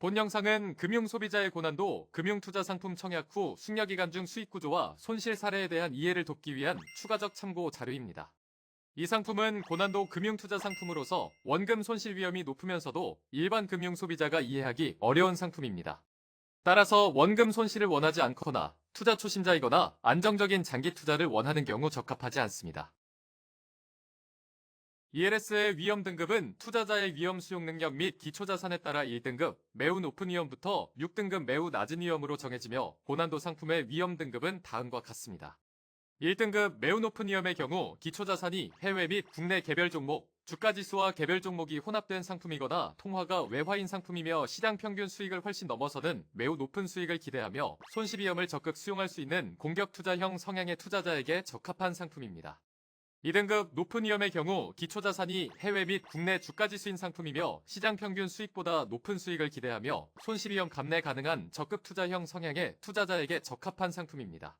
본 영상은 금융소비자의 고난도, 금융투자상품 청약 후 숙려기간 중 수익구조와 손실 사례에 대한 이해를 돕기 위한 추가적 참고 자료입니다. 이 상품은 고난도 금융투자 상품으로서 원금 손실 위험이 높으면서도 일반 금융소비자가 이해하기 어려운 상품입니다. 따라서 원금 손실을 원하지 않거나 투자 초심자이거나 안정적인 장기 투자를 원하는 경우 적합하지 않습니다. ELS의 위험 등급은 투자자의 위험 수용 능력 및 기초 자산에 따라 1등급, 매우 높은 위험부터 6등급 매우 낮은 위험으로 정해지며 고난도 상품의 위험 등급은 다음과 같습니다. 1등급 매우 높은 위험의 경우 기초 자산이 해외 및 국내 개별 종목, 주가지수와 개별 종목이 혼합된 상품이거나 통화가 외화인 상품이며 시장 평균 수익을 훨씬 넘어서는 매우 높은 수익을 기대하며 손실 위험을 적극 수용할 수 있는 공격 투자형 성향의 투자자에게 적합한 상품입니다. 2등급 높은 위험의 경우 기초자산이 해외 및 국내 주가지수인 상품이며 시장 평균 수익보다 높은 수익을 기대하며 손실 위험 감내 가능한 적극 투자형 성향의 투자자에게 적합한 상품입니다.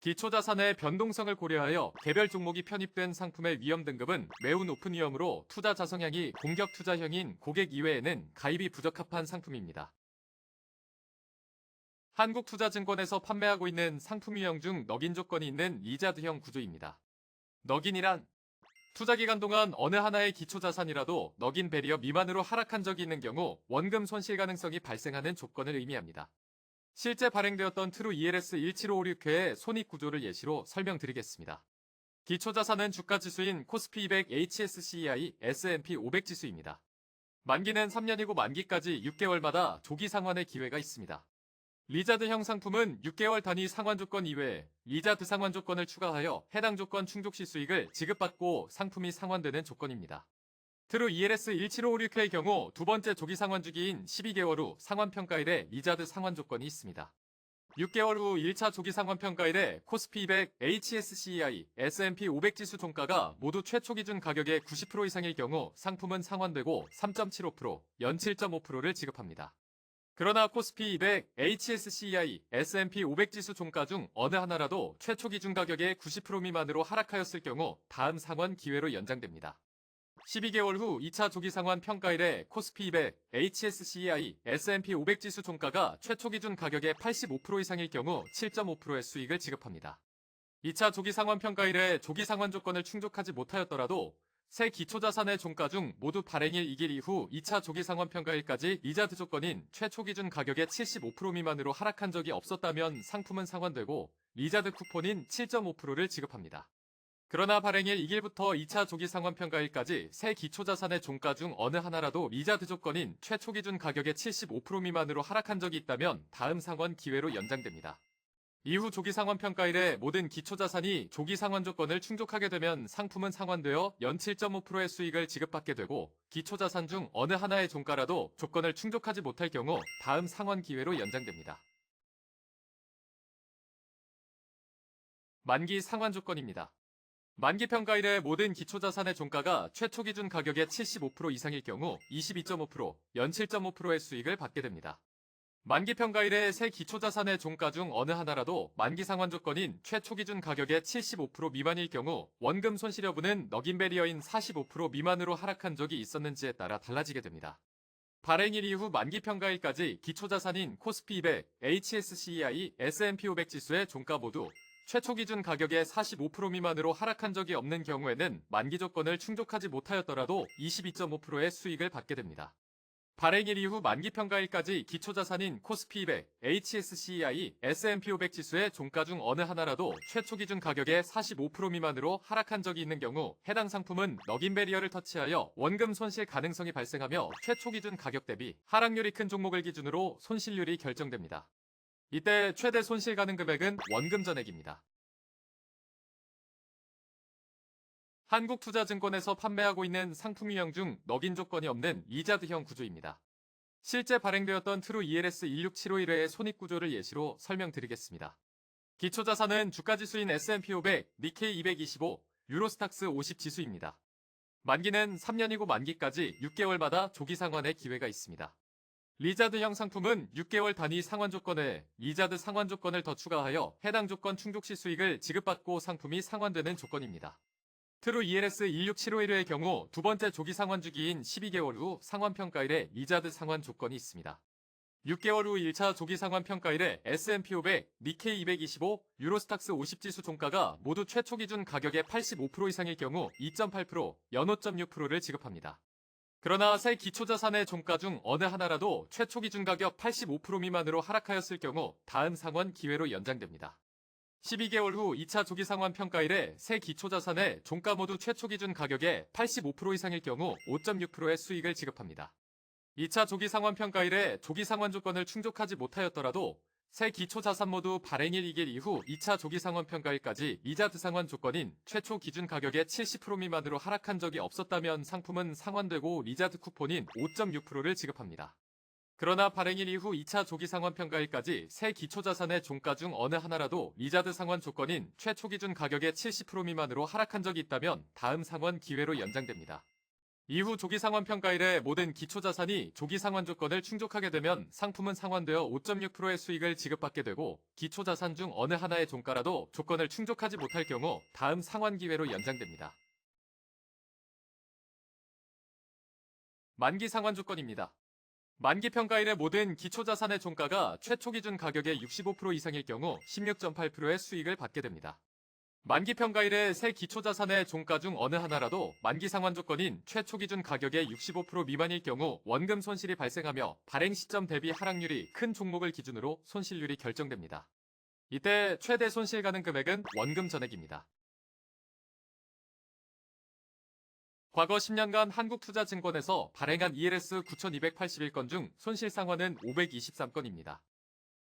기초자산의 변동성을 고려하여 개별 종목이 편입된 상품의 위험 등급은 매우 높은 위험으로 투자 자 성향이 공격 투자형인 고객 이외에는 가입이 부적합한 상품입니다. 한국투자증권에서 판매하고 있는 상품 유형 중 넉인 조건이 있는 이자드형 구조입니다. 넉인이란 투자 기간 동안 어느 하나의 기초 자산이라도 넉인 배리어 미만으로 하락한 적이 있는 경우 원금 손실 가능성이 발생하는 조건을 의미합니다. 실제 발행되었던 트루 ELS 17556회의 손익 구조를 예시로 설명드리겠습니다. 기초 자산은 주가 지수인 코스피 200 HSCEI S&P 500 지수입니다. 만기는 3년이고 만기까지 6개월마다 조기 상환의 기회가 있습니다. 리자드 형 상품은 6개월 단위 상환 조건 이외에 리자드 상환 조건을 추가하여 해당 조건 충족 시 수익을 지급받고 상품이 상환되는 조건입니다. 트루 ELS 17556회의 경우 두 번째 조기 상환 주기인 12개월 후 상환 평가일에 리자드 상환 조건이 있습니다. 6개월 후 1차 조기 상환 평가일에 코스피 200, HSCEI, S&P 500 지수 종가가 모두 최초 기준 가격의 90% 이상일 경우 상품은 상환되고 3.75%, 연 7.5%를 지급합니다. 그러나 코스피 200, HSCEI, S&P 500 지수 종가 중 어느 하나라도 최초 기준 가격의 90% 미만으로 하락하였을 경우 다음 상환 기회로 연장됩니다. 12개월 후 2차 조기 상환 평가일에 코스피 200, HSCEI, S&P 500 지수 종가가 최초 기준 가격의 85% 이상일 경우 7.5%의 수익을 지급합니다. 2차 조기 상환 평가일에 조기 상환 조건을 충족하지 못하였더라도 새 기초자산의 종가 중 모두 발행일 2일 이후 2차 조기 상환 평가일까지 리자드 조건인 최초 기준 가격의 75% 미만으로 하락한 적이 없었다면 상품은 상환되고 리자드 쿠폰인 7.5%를 지급합니다. 그러나 발행일 2일부터 2차 조기 상환 평가일까지 새 기초자산의 종가 중 어느 하나라도 리자드 조건인 최초 기준 가격의 75% 미만으로 하락한 적이 있다면 다음 상환 기회로 연장됩니다. 이후 조기 상환 평가일에 모든 기초자산이 조기 상환 조건을 충족하게 되면 상품은 상환되어 연 7.5%의 수익을 지급받게 되고 기초자산 중 어느 하나의 종가라도 조건을 충족하지 못할 경우 다음 상환 기회로 연장됩니다. 만기 상환 조건입니다. 만기 평가일에 모든 기초자산의 종가가 최초 기준 가격의 75% 이상일 경우 22.5%, 연 7.5%의 수익을 받게 됩니다. 만기 평가일에 새 기초자산의 종가 중 어느 하나라도 만기 상환 조건인 최초 기준 가격의 75% 미만일 경우 원금 손실 여부는 넉인 배리어인 45% 미만으로 하락한 적이 있었는지에 따라 달라지게 됩니다. 발행일 이후 만기 평가일까지 기초자산인 코스피 200, HSCEI, S&P 500 지수의 종가 모두 최초 기준 가격의 45% 미만으로 하락한 적이 없는 경우에는 만기 조건을 충족하지 못하였더라도 22.5%의 수익을 받게 됩니다. 발행일 이후 만기 평가일까지 기초자산인 코스피 200, HSCEI, S&P 500 지수의 종가 중 어느 하나라도 최초 기준 가격의 45% 미만으로 하락한 적이 있는 경우 해당 상품은 넉인 배리어를 터치하여 원금 손실 가능성이 발생하며 최초 기준 가격 대비 하락률이 큰 종목을 기준으로 손실률이 결정됩니다. 이때 최대 손실 가능 금액은 원금 전액입니다. 한국투자증권에서 판매하고 있는 상품 유형 중 넉인 조건이 없는 이자드형 구조입니다. 실제 발행되었던 트루 ELS 16751회의 손익 구조를 예시로 설명드리겠습니다. 기초자산은 주가지수인 S&P 500, 니케이 225, 유로스탁스 50 지수입니다. 만기는 3년이고 만기까지 6개월마다 조기 상환의 기회가 있습니다. 리자드형 상품은 6개월 단위 상환 조건에 리자드 상환 조건을 더 추가하여 해당 조건 충족 시 수익을 지급받고 상품이 상환되는 조건입니다. 트루 ELS 16751회의 경우 두 번째 조기 상환 주기인 12개월 후 상환 평가일에 리자드 상환 조건이 있습니다. 6개월 후 1차 조기 상환 평가 이래 S&P 500, 니케이 225, 유로스탁스 50 지수 종가가 모두 최초 기준 가격의 85% 이상일 경우 2.8%, 연 5.6%를 지급합니다. 그러나 새 기초자산의 종가 중 어느 하나라도 최초 기준 가격 85% 미만으로 하락하였을 경우 다음 상환 기회로 연장됩니다. 12개월 후 2차 조기 상환 평가 일에 새 기초자산의 종가 모두 최초 기준 가격의 85% 이상일 경우 5.6%의 수익을 지급합니다. 2차 조기 상환 평가일에 조기 상환 조건을 충족하지 못하였더라도 새 기초자산 모두 발행일 2일 이후 2차 조기 상환 평가일까지 이자 드상환 조건인 최초 기준 가격의 70% 미만으로 하락한 적이 없었다면 상품은 상환되고 리자드 쿠폰인 5.6%를 지급합니다. 그러나 발행일 이후 2차 조기 상환 평가일까지 새 기초자산의 종가 중 어느 하나라도 리자드 상환 조건인 최초 기준 가격의 70% 미만으로 하락한 적이 있다면 다음 상환 기회로 연장됩니다. 이후 조기 상환 평가일에 모든 기초자산이 조기 상환 조건을 충족하게 되면 상품은 상환되어 5.6%의 수익을 지급받게 되고 기초자산 중 어느 하나의 종가라도 조건을 충족하지 못할 경우 다음 상환 기회로 연장됩니다. 만기 상환 조건입니다. 만기 평가일의 모든 기초자산의 종가가 최초 기준 가격의 65% 이상일 경우 16.8%의 수익을 받게 됩니다. 만기 평가일의 새 기초자산의 종가 중 어느 하나라도 만기 상환 조건인 최초 기준 가격의 65% 미만일 경우 원금 손실이 발생하며 발행 시점 대비 하락률이 큰 종목을 기준으로 손실률이 결정됩니다. 이때 최대 손실 가능 금액은 원금 전액입니다. 과거 10년간 한국투자증권에서 발행한 ELS 9281건 중 손실 상환은 523건입니다.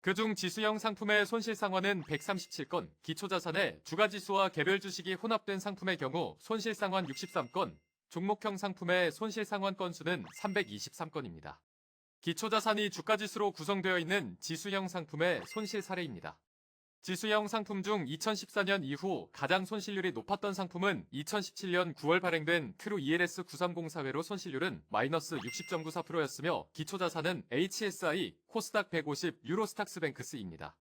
그중 지수형 상품의 손실 상환은 137건, 기초자산의 주가지수와 개별 주식이 혼합된 상품의 경우 손실 상환 63건, 종목형 상품의 손실 상환 건수는 323건입니다. 기초자산이 주가지수로 구성되어 있는 지수형 상품의 손실 사례입니다. 지수형 상품 중 2014년 이후 가장 손실률이 높았던 상품은 2017년 9월 발행된 트루 ELS 9304회로 손실률은 마이너스 60.94%였으며 기초자산은 HSI, 코스닥 150, 유로스탁스뱅크스입니다.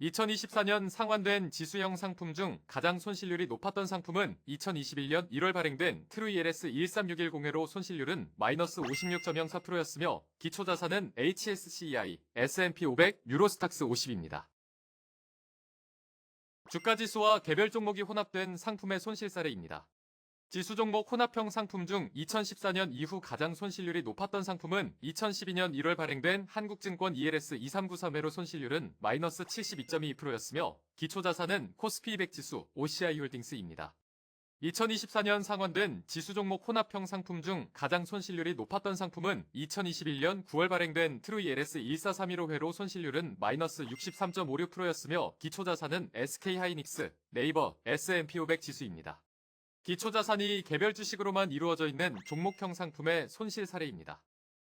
2024년 상환된 지수형 상품 중 가장 손실률이 높았던 상품은 2021년 1월 발행된 트루 ELS 13610회로 손실률은 마이너스 56.04%였으며 기초자산은 HSCEI, S&P 500, 유로스탁스 50입니다. 주가 지수와 개별 종목이 혼합된 상품의 손실 사례입니다. 지수 종목 혼합형 상품 중 2014년 이후 가장 손실률이 높았던 상품은 2012년 1월 발행된 한국증권 ELS 2393회로 손실률은 마이너스 72.2%였으며 기초자산은 코스피 200 지수 OCI 홀딩스입니다. 2024년 상환된 지수 종목 혼합형 상품 중 가장 손실률이 높았던 상품은 2021년 9월 발행된 트루 ELS 14315 회로 손실률은 마이너스 63.56%였으며 기초자산은 SK 하이닉스, 네이버, S&P 500 지수입니다. 기초자산이 개별 주식으로만 이루어져 있는 종목형 상품의 손실 사례입니다.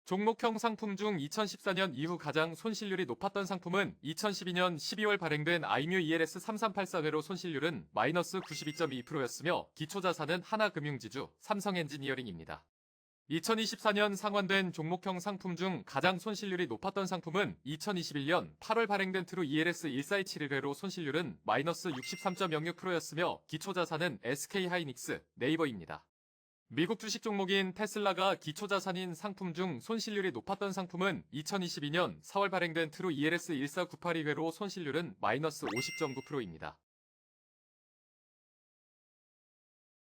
종목형 상품 중 2014년 이후 가장 손실률이 높았던 상품은 2012년 12월 발행된 아이뮤 ELS 3384회로 손실률은 마이너스 92.2%였으며 기초자산은 하나금융지주, 삼성엔지니어링입니다. 2024년 상환된 종목형 상품 중 가장 손실률이 높았던 상품은 2021년 8월 발행된 트루 ELS 1427회로 손실률은 마이너스 63.06%였으며 기초자산은 SK 하이닉스, 네이버입니다. 미국 주식 종목인 테슬라가 기초자산인 상품 중 손실률이 높았던 상품은 2022년 4월 발행된 트루 ELS 14982회로 손실률은 마이너스 50.9%입니다.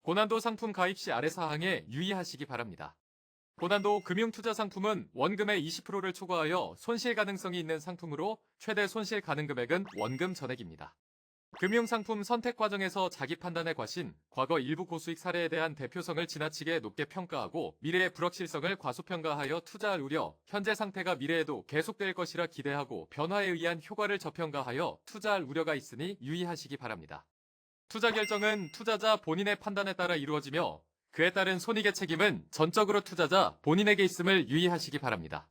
고난도 상품 가입 시 아래 사항에 유의하시기 바랍니다. 고난도 금융투자 상품은 원금의 20%를 초과하여 손실 가능성이 있는 상품으로 최대 손실 가능 금액은 원금 전액입니다. 금융상품 선택 과정에서 자기 판단에 과신, 과거 일부 고수익 사례에 대한 대표성을 지나치게 높게 평가하고 미래의 불확실성을 과소평가하여 투자할 우려, 현재 상태가 미래에도 계속될 것이라 기대하고 변화에 의한 효과를 저평가하여 투자할 우려가 있으니 유의하시기 바랍니다. 투자 결정은 투자자 본인의 판단에 따라 이루어지며 그에 따른 손익의 책임은 전적으로 투자자 본인에게 있음을 유의하시기 바랍니다.